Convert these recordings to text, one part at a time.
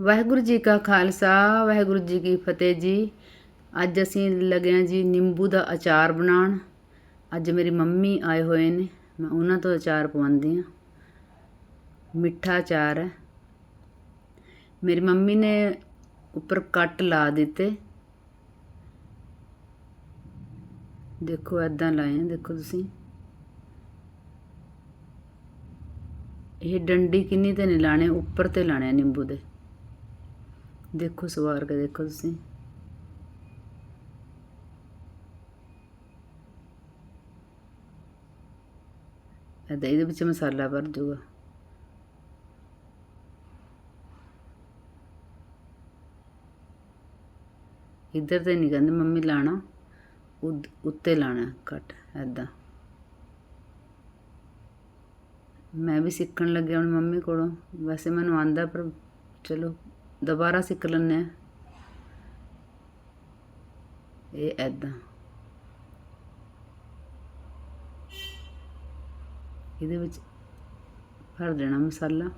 ਵਾਹਿਗੁਰੂ ਜੀ ਕਾ ਖਾਲਸਾ, ਵਾਹਿਗੁਰੂ ਜੀ ਕੀ ਫਤਿਹ ਜੀ। ਅੱਜ ਅਸੀਂ ਲੱਗੇ ਹਾਂ ਜੀ ਨਿੰਬੂ ਦਾ ਅਚਾਰ ਬਣਾਉਣ। ਅੱਜ ਮੇਰੀ ਮੰਮੀ ਆਏ ਹੋਏ ਨੇ, ਮੈਂ ਉਹਨਾਂ ਤੋਂ ਅਚਾਰ ਪਵਾਉਂਦੀ ਹਾਂ। ਮਿੱਠਾ ਅਚਾਰ ਹੈ। ਮੇਰੀ ਮੰਮੀ ਨੇ ਉੱਪਰ ਕੱਟ ਲਾ ਦਿੱਤੇ। ਦੇਖੋ ਐਦਾਂ ਲਾਏ ਆ, ਦੇਖੋ ਤੁਸੀਂ। ਇਹ ਡੰਡੀ ਕਿੰਨੀ ਤੇ ਨਹੀਂ ਲਾਣੇ, ਉੱਪਰ ਤੇ ਲਾਣੇ ਆ ਨਿੰਬੂ ਦੇ। ਦੇਖੋ ਸਵਾਰ ਕੇ ਦੇਖੋ ਤੁਸੀਂ। ਇਹਦੇ ਇਹਦੇ ਵਿੱਚ ਮਸਾਲਾ ਭਰ ਜੂਗਾ। ਇੱਧਰ ਤੇ ਨਹੀਂ ਕਹਿੰਦੇ ਮੰਮੀ ਲਾਣਾ ਉਦ- ਉੱਤੇ ਲਾਣਾ ਕੱਟ ਐਦਾਂ ਮੈਂ ਵੀ ਸਿੱਖਣ ਲੱਗਿਆ ਹੁਣ ਮੰਮੀ ਕੋਲੋਂ। ਵੈਸੇ ਮੈਨੂੰ ਆਂਦਾ ਪਰ ਚਲੋ ਦੁਬਾਰਾ ਸਿੱਕ ਲੈਂਦੇ ਆ ਇਹ ਐਦਾਂ ਇਹਦੇ ਵਿੱਚ ਭਰ ਦੇਣਾ ਮਸਾਲਾ।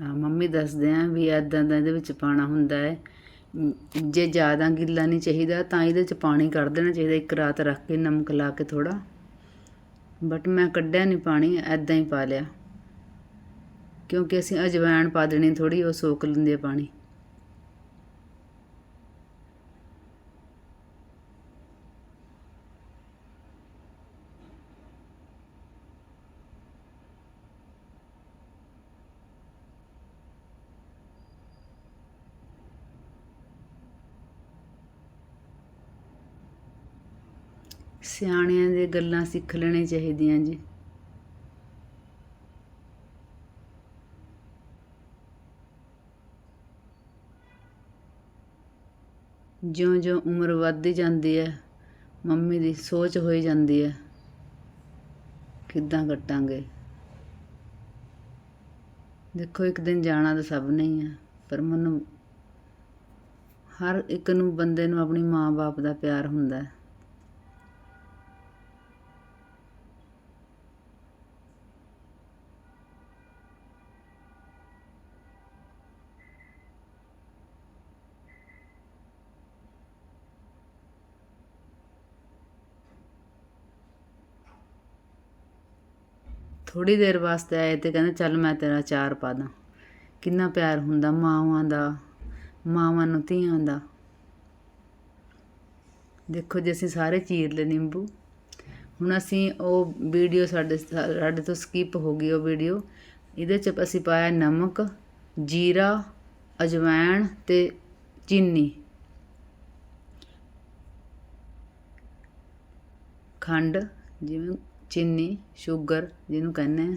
ਹਾਂ, ਮੰਮੀ ਦੱਸਦੇ ਆ ਵੀ ਐਦਾਂ ਦਾ ਇਹਦੇ ਵਿੱਚ ਪਾਣਾ ਹੁੰਦਾ ਹੈ। ਜੇ ਜ਼ਿਆਦਾ ਗਿੱਲਾ ਨਹੀਂ ਚਾਹੀਦਾ, ਤਾਂ ਇਹਦੇ ਚ ਪਾਣੀ ਕੱਢ ਦੇਣਾ ਚਾਹੀਦਾ, ਇੱਕ ਰਾਤ ਰੱਖ ਕੇ, ਨਮਕ ਲਾ ਕੇ ਥੋੜਾ ਬਟ ਮੈਂ ਕੱਢਿਆ ਨਹੀਂ ਪਾਣੀ ਐਦਾਂ ਹੀ ਪਾ ਲਿਆ। ਕਿਉਂਕਿ ਅਸੀਂ ਅਜਵਾਇਣ ਪਾ ਦੇਣੀ ਥੋੜੀ ਉਹ ਸੋਕ ਲੈਂਦੇ ਹੈ ਪਾਣੀ। ਸਿਆਣਿਆਂ ਦੀਆਂ ਗੱਲਾਂ ਸਿੱਖ ਲੈਣੀਆਂ ਚਾਹੀਦੀਆਂ ਜੀ। ਜਿਉਂ-ਜਿਉਂ ਉਮਰ ਵੱਧਦੀ ਜਾਂਦੀ ਹੈ, ਮੰਮੀ ਦੀ ਸੋਚ ਹੋਈ ਜਾਂਦੀ ਹੈ, ਕਿੱਦਾਂ ਕੱਟਾਂਗੇ? ਦੇਖੋ, ਇੱਕ ਦਿਨ ਜਾਣਾ ਤਾਂ ਸਭ ਨੇ ਹੀ ਆ, ਪਰ ਮੈਨੂੰ ਹਰ ਇੱਕ ਨੂੰ ਬੰਦੇ ਨੂੰ ਆਪਣੀ ਮਾਂ-ਬਾਪ ਦਾ ਪਿਆਰ ਹੁੰਦਾ ਹੈ। ਥੋੜੀ ਦੇਰ ਵਾਸਤੇ ਆਏ ਤੇ ਕਹਿੰਦੇ, ਚੱਲ ਮੈਂ ਤੇਰਾ ਚਾਰ ਪਾ ਦਾਂ ਕਿੰਨਾ ਪਿਆਰ ਹੁੰਦਾ ਮਾਵਾਂ ਦਾ, ਮਾਵਾਂ ਨੂੰ ਧੀਆਂ ਦਾ। ਦੇਖੋ ਜੇ, ਅਸੀਂ ਸਾਰੇ ਚੀਰ ਲਏ ਨਿੰਬੂ। ਹੁਣ ਅਸੀਂ ਉਹ ਵੀਡੀਓ ਸਾਡੇ ਸਾਡੇ ਤੋਂ ਸਕਿਪ ਹੋ ਗਈ ਉਹ ਵੀਡੀਓ। ਇਹਦੇ ਚ ਅਸੀਂ ਪਾਇਆ ਨਮਕ, ਜੀਰਾ ਅਜਵਾਇਣ ਤੇ ਚੀਨੀ। ਖੰਡ, ਜਿਵੇਂ ਚੀਨੀ, ਸ਼ੂਗਰ ਜਿਹਨੂੰ ਕਹਿੰਦੇ ਹਾਂ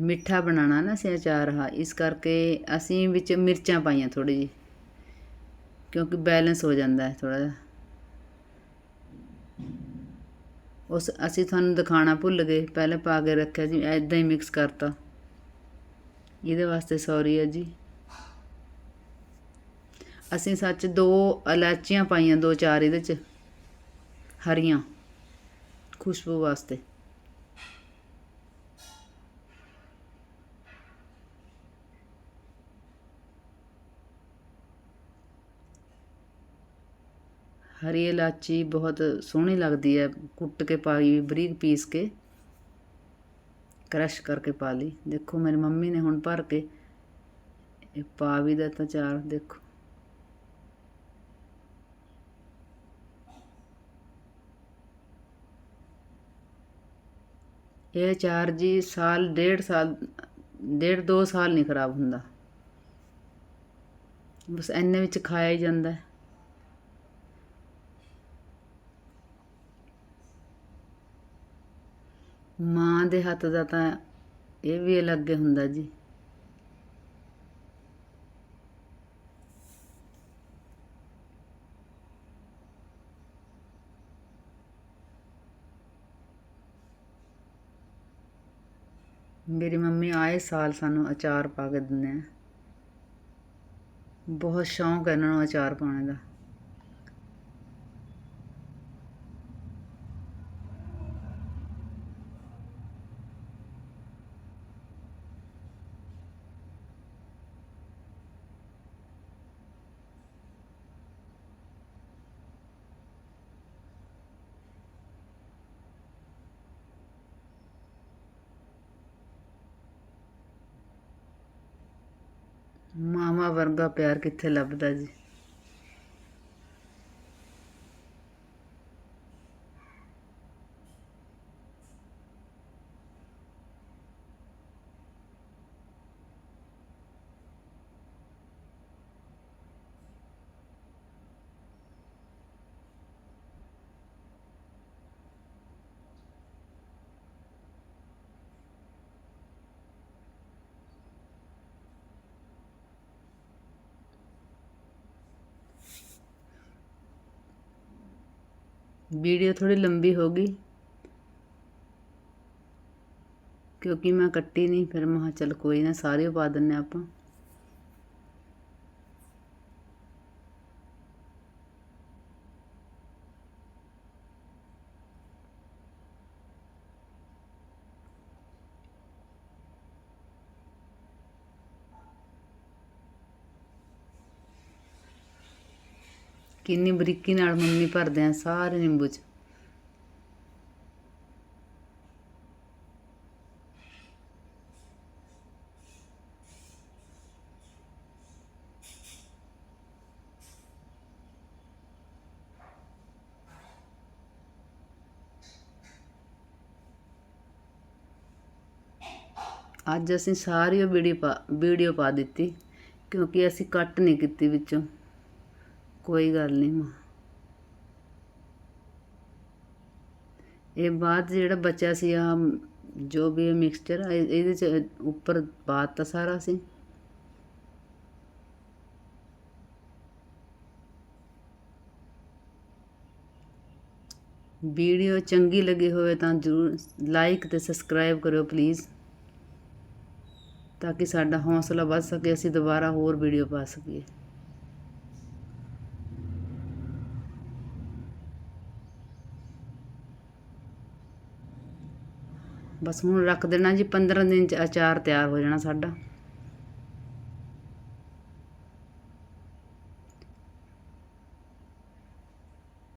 ਮਿੱਠਾ ਬਣਾਉਣਾ ਨਾ ਅਸੀਂ ਅਚਾਰ ਹਾਂ ਇਸ ਕਰਕੇ ਅਸੀਂ ਵਿੱਚ ਮਿਰਚਾਂ ਪਾਈਆਂ ਥੋੜੀ ਜਿਹੀ, ਕਿਉਂਕਿ ਬੈਲੈਂਸ ਹੋ ਜਾਂਦਾ ਹੈ ਥੋੜਾ ਜਿਹਾ। ਉਸ ਅਸੀਂ ਤੁਹਾਨੂੰ ਦਿਖਾਣਾ ਭੁੱਲ ਗਏ, ਪਹਿਲਾਂ ਪਾ ਕੇ ਰੱਖਿਆ ਸੀ ਐਦਾਂ ਹੀ ਮਿਕਸ ਕਰਤਾ। ਇਹਦੇ ਵਾਸਤੇ ਸੌਰੀ ਹੈ ਜੀ। ਅਸੀਂ ਸੱਚ ਦੋ ਇਲਾਚੀਆਂ ਪਾਈਆਂ ਦੋ ਚਾਰ ਇਹਦੇ ਚ, ਹਰੀਆਂ। ਖੁਸ਼ਬੂ ਵਾਸਤੇ ਹਰੀ ਇਲਾਚੀ ਬਹੁਤ ਸੋਹਣੀ ਲੱਗਦੀ ਹੈ। ਕੁੱਟ ਕੇ ਪਾਈ ਬਰੀਕ ਪੀਸ ਕੇ, ਕ੍ਰਸ਼ ਕਰਕੇ ਪਾ ਲਈ। ਦੇਖੋ, ਮੇਰੀ ਮੰਮੀ ਨੇ ਹੁਣ ਭਰ ਕੇ ਇਹ ਪਾ ਵੀ ਦਿੱਤਾ ਚਾਰ, ਦੇਖੋ। ਇਹ ਅਚਾਰ ਜੀ ਸਾਲ, ਡੇਢ ਸਾਲ, ਡੇਢ ਦੋ ਸਾਲ ਨਹੀਂ ਖਰਾਬ ਹੁੰਦਾ। ਬਸ ਇੰਨੇ ਵਿੱਚ ਖਾਇਆ ਹੀ ਜਾਂਦਾ ਮਾਂ ਦੇ ਹੱਥ ਦਾ ਤਾਂ ਇਹ ਵੀ ਅਲੱਗ ਹੁੰਦਾ ਜੀ। ਮੇਰੀ ਮੰਮੀ ਆਏ ਸਾਲ ਸਾਨੂੰ ਅਚਾਰ ਪਾ ਕੇ ਦਿੰਦੇ ਆ। ਬਹੁਤ ਸ਼ੌਂਕ ਹੈ ਇਹਨਾਂ ਨੂੰ ਅਚਾਰ ਪਾਉਣ ਦਾ। ਵਰਗਾ ਪਿਆਰ ਕਿੱਥੇ ਲੱਭਦਾ ਜੀ? ਵੀਡੀਓ ਥੋੜੀ ਲੰਬੀ ਹੋ ਗਈ। ਕਿਉਂਕਿ ਮੈਂ ਕੱਟੀ ਨਹੀਂ ਫਿਰ ਮੈਂ ਕਿਹਾ ਚੱਲ ਕੋਈ ਨਾ, ਸਾਰੇ ਪਾ ਦਿੰਨੇ ਆਪਾਂ। ਕਿੰਨੀ ਬਰੀਕੀ ਨਾਲ ਮੰਮੀ ਭਰਦੇ ਆ ਸਾਰੇ ਨਿੰਬੂ ਚ। ਅੱਜ ਅਸੀਂ ਸਾਰੀ ਵੀਡੀਓ ਪਾ ਵੀਡੀਓ ਪਾ ਦਿੱਤੀ, ਕਿਉਂਕਿ ਅਸੀਂ ਕੱਟ ਨਹੀਂ ਕੀਤੀ ਵਿੱਚੋਂ। ਕੋਈ ਗੱਲ ਨਹੀਂ ਮਾਂ। ਇਹ ਬਾਅਦ 'ਚ ਜਿਹੜਾ ਬਚਿਆ ਸੀ ਆ ਜੋ ਵੀ ਇਹ ਮਿਕਸਚਰ ਆ, ਇਹਦੇ ਚ ਉੱਪਰ ਪਾਤਾ ਸਾਰਾ ਸੀ। ਵੀਡੀਓ ਚੰਗੀ ਲੱਗੀ ਹੋਵੇ ਤਾਂ ਜਰੂਰ ਲਾਈਕ ਤੇ ਸਬਸਕ੍ਰਾਈਬ ਕਰਿਓ ਪਲੀਜ਼ ਤਾਂ ਕਿ ਸਾਡਾ ਹੌਸਲਾ ਵੱਧ ਸਕੇ ਅਸੀਂ ਦੁਬਾਰਾ ਹੋਰ ਵੀਡੀਓ ਪਾ ਸਕੀਏ। ਬਸ ਹੁਣ ਰੱਖ ਦੇਣਾ ਜੀ 15 ਦਿਨ ਚ ਅਚਾਰ ਤਿਆਰ ਹੋ ਜਾਣਾ ਸਾਡਾ।